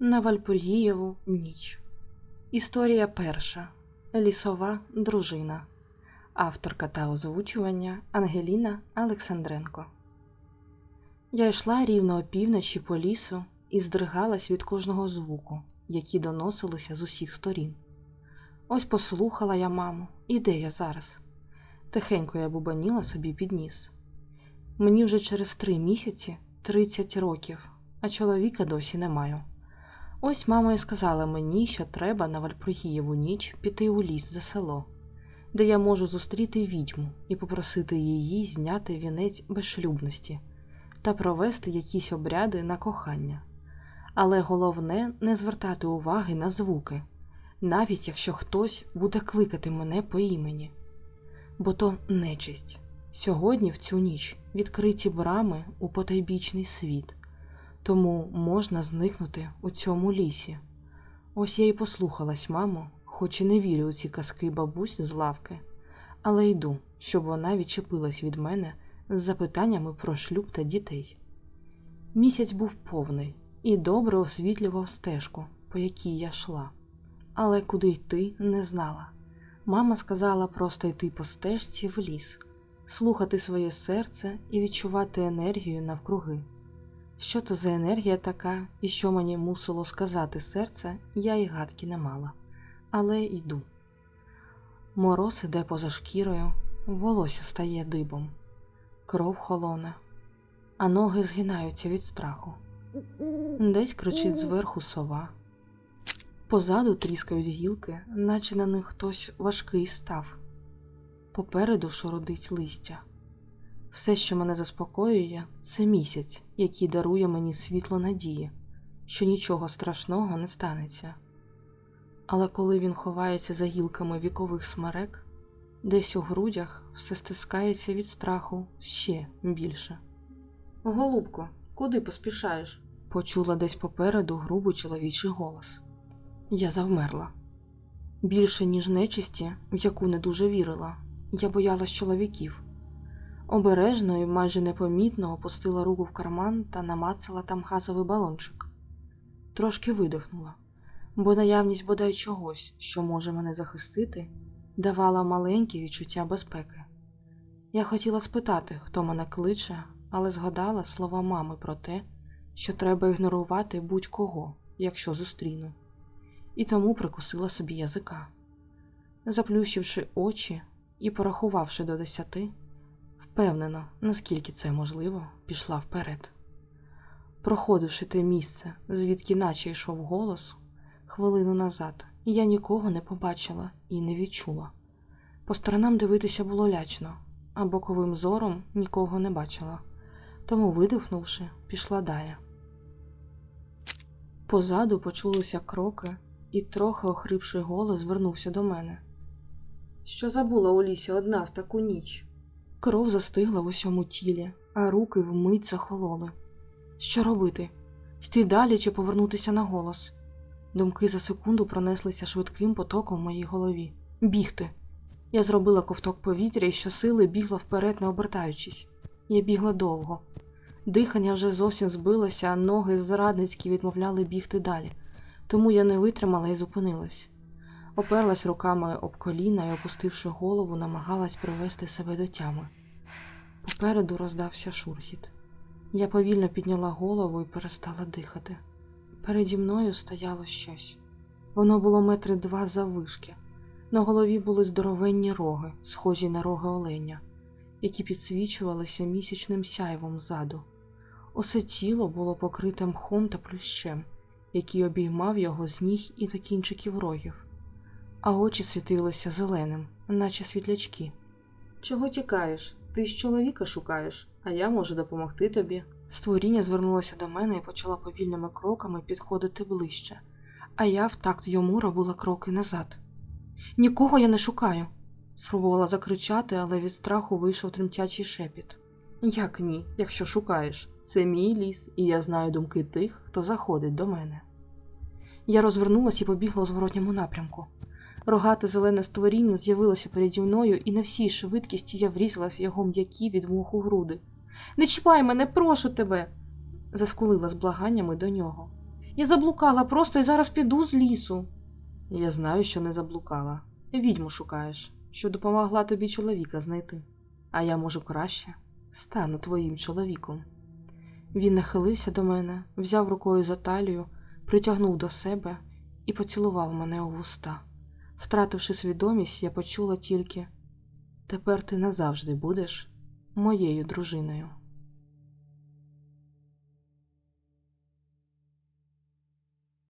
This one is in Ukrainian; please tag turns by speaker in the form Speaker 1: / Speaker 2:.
Speaker 1: На Вальпургієву ніч. Історія перша. Лісова дружина. Авторка та озвучування Ангеліна Олександренко. Я йшла рівно опівночі по лісу і здригалась від кожного звуку, які доносилися з усіх сторін. Ось послухала я маму, і де я зараз? Тихенько я бубаніла собі під ніс. Мені вже через три місяці 30 років, а чоловіка досі не маю. Ось мама і сказала мені, що треба на Вальпругієву ніч піти у ліс за село, де я можу зустріти відьму і попросити її зняти вінець безшлюбності та провести якісь обряди на кохання. Але головне не звертати уваги на звуки, навіть якщо хтось буде кликати мене по імені. Бо то нечисть. Сьогодні, в цю ніч, відкриті брами у потайбічний світ тому можна зникнути у цьому лісі. Ось я й послухалась маму, хоч і не вірю у ці казки бабусь з лавки, але йду, щоб вона відчепилась від мене з запитаннями про шлюб та дітей. Місяць був повний і добре освітлював стежку, по якій я йшла, але куди йти не знала. Мама сказала просто йти по стежці в ліс, слухати своє серце і відчувати енергію навкруги. Що то за енергія така, і що мені мусило сказати серце, я й гадки не мала, але йду. Мороз іде поза шкірою, волосся стає дибом, кров холоне, а ноги згинаються від страху. Десь кричить зверху сова. Позаду тріскають гілки, наче на них хтось важкий став. Попереду шородить листя. Все, що мене заспокоює, це місяць, який дарує мені світло надії, що нічого страшного не станеться. Але коли він ховається за гілками вікових смерек, десь у грудях все стискається від страху ще більше. Голубко, куди поспішаєш? почула десь попереду грубий чоловічий голос. Я завмерла. Більше, ніж нечисті, в яку не дуже вірила, я боялась чоловіків. Обережно і майже непомітно опустила руку в карман та намацала там газовий балончик. Трошки видихнула, бо наявність бодай чогось, що може мене захистити, давала маленьке відчуття безпеки. Я хотіла спитати, хто мене кличе, але згадала слова мами про те, що треба ігнорувати будь-кого, якщо зустріну, і тому прикусила собі язика. Заплющивши очі і порахувавши до десяти, Впевнена, наскільки це можливо, пішла вперед. Проходивши те місце, звідки наче йшов голос, хвилину назад, я нікого не побачила і не відчула. По сторонам дивитися було лячно, а боковим зором нікого не бачила, тому, видихнувши, пішла далі. Позаду почулися кроки, і трохи охрипший голос звернувся до мене. Що забула у лісі одна в таку ніч? Кров застигла в усьому тілі, а руки вмить захололи. Що робити? Йти далі чи повернутися на голос? Думки за секунду пронеслися швидким потоком в моїй голові. Бігти. Я зробила ковток повітря і щосили бігла вперед, не обертаючись. Я бігла довго. Дихання вже зовсім збилося, а ноги зрадницькі відмовляли бігти далі, тому я не витримала і зупинилась. Оперлась руками об коліна і, опустивши голову, намагалась привести себе до тями. Попереду роздався шурхіт. Я повільно підняла голову і перестала дихати. Переді мною стояло щось. Воно було метри два заввишки. На голові були здоровенні роги, схожі на роги оленя, які підсвічувалися місячним сяйвом ззаду. Усе тіло було покрите мхом та плющем, який обіймав його з ніг і до кінчиків рогів а очі світилися зеленим, наче світлячки. Чого тікаєш? Ти ж чоловіка шукаєш, а я можу допомогти тобі. Створіння звернулося до мене і почала повільними кроками підходити ближче, а я в такт йому робила кроки назад. Нікого я не шукаю. Спробувала закричати, але від страху вийшов тремтячий шепіт. Як ні, якщо шукаєш? Це мій ліс, і я знаю думки тих, хто заходить до мене. Я розвернулася і побігла у зворотньому напрямку. Рогате зелене створіння з'явилося переді мною, і на всій швидкісті я врізалась його м'які від муху груди. Не чіпай мене, прошу тебе. заскулила з благаннями до нього. Я заблукала просто і зараз піду з лісу. Я знаю, що не заблукала. Відьму шукаєш, що допомогла тобі чоловіка знайти. А я можу краще стану твоїм чоловіком. Він нахилився до мене, взяв рукою за талію, притягнув до себе і поцілував мене у вуста. Втративши свідомість, я почула тільки тепер ти назавжди будеш моєю дружиною.